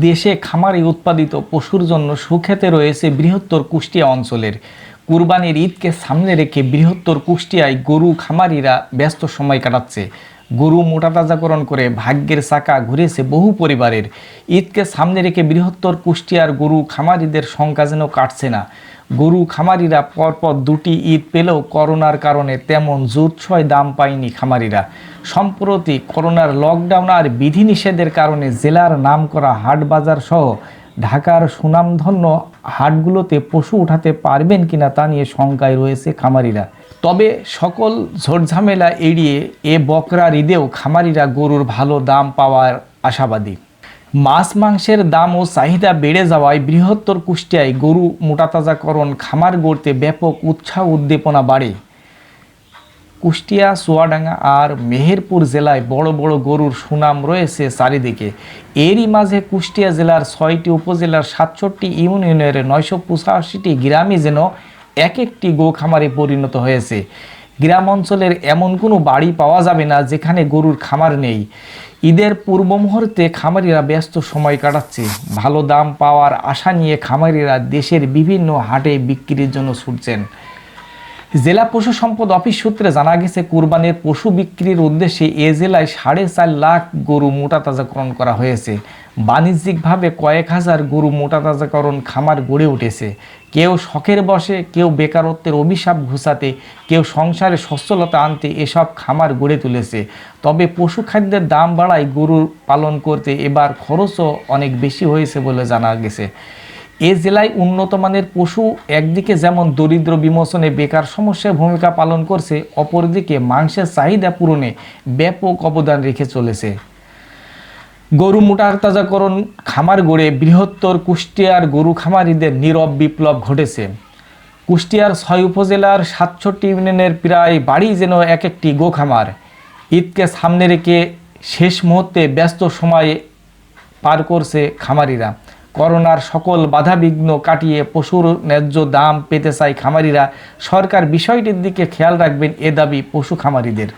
দেশে খামারে উৎপাদিত পশুর জন্য সুখ্যাতে রয়েছে বৃহত্তর কুষ্টিয়া অঞ্চলের কুরবানির ঈদকে সামনে রেখে বৃহত্তর কুষ্টিয়ায় গরু খামারিরা ব্যস্ত সময় কাটাচ্ছে। গরু মোটাতাজাকরণ করে ভাগ্যের চাকা ঘুরেছে বহু পরিবারের। ঈদকে সামনে রেখে বৃহত্তর কুষ্টিয়ার গরু খামারিদের সংখ্যা যেন কাটছে না। গরু খামারিরা পরপর দুটি ঈদ পেলেও করোনার কারণে তেমন জোরছয় দাম পায়নি খামারিরা। সম্প্রতি করোনার লকডাউন আর বিধিনিষেধের কারণে জেলার নামকরা হাট বাজার সহ ঢাকার সুনামধন্য হাটগুলোতে পশু উঠাতে পারবেন কিনা তা নিয়ে শঙ্কায় রয়েছে খামারিরা। তবে সকল ঝোড়ঝামেলা এড়িয়ে এ বকরার ঈদেও খামারিরা গরুর ভালো দাম পাওয়ার আশাবাদী। মাছ মাংসের দাম ও চাহিদা বেড়ে যাওয়ায় বৃহত্তর কুষ্টিয়ায় গরু মোটাতাজাকরণ খামার গড়তে ব্যাপক উৎসাহ উদ্দীপনা বাড়ে। কুষ্টিয়া, চুয়াডাঙ্গা আর মেহেরপুর জেলায় বড় বড় গরুর সুনাম রয়েছে চারিদিকে। এরই মাঝে কুষ্টিয়া জেলার ছয়টি উপজেলার সাতষট্টি ইউনিয়নের নয়শো পঁচাশিটি গ্রামই যেন এক একটি গো খামারে পরিণত হয়েছে। গ্রাম অঞ্চলের এমন কোনো বাড়ি পাওয়া যাবে না যেখানে গরুর খামার নেই। ঈদের পূর্ব মুহূর্তে খামারিরা ব্যস্ত সময় কাটাচ্ছে। ভালো দাম পাওয়ার আশা নিয়ে খামারিরা দেশের বিভিন্ন হাটে বিক্রির জন্য ছুটছেন। জেলা পশু সম্পদ অফিস সূত্রে জানা গেছে, কুরবানির পশু বিক্রির উদ্দেশ্যে এ জেলায় সাড়ে চার লাখ গরু মোটাতাজাকরণ করা হয়েছে। বাণিজ্যিকভাবে কয়েক হাজার গরু মোটাতাজাকরণ খামার গড়ে উঠেছে। কেউ শখের বসে, কেউ বেকারত্বের অভিশাপ ঘুষাতে কেউ সংসারে সচ্ছলতা আনতে এসব খামার গড়ে তুলেছে। তবে পশু খাদ্যের দাম বাড়ায় গরু পালন করতে এবার খরচও অনেক বেশি হয়েছে বলে জানা গেছে। এ জেলায় উন্নত মানের পশু একদিকে যেমন দরিদ্র বিমোচনে বেকার সমস্যায় ভূমিকা পালন করছে, অপরদিকে মাংসের চাহিদা পূরণে ব্যাপক অবদান রেখে চলেছে। গরু মোটাতাজাকরণ খামার গড়ে বৃহত্তর কুষ্টিয়ার গরু খামারিদের নীরব বিপ্লব ঘটেছে। কুষ্টিয়ার ছয় উপজেলার সাতষট্টি ইউনিয়নের প্রায় বাড়ি যেন এক একটি গো খামার ঈদকে সামনে রেখে শেষ মুহূর্তে ব্যস্ত সময়ে পার করছে খামারিরা। করোনার সকল বাধা বিঘ্ন কাটিয়ে পশুর ন্যায্য দাম পেতে চায় খামারিরা। সরকার বিষয়টির দিকে খেয়াল রাখবেন, এ দাবি পশু খামারিদের।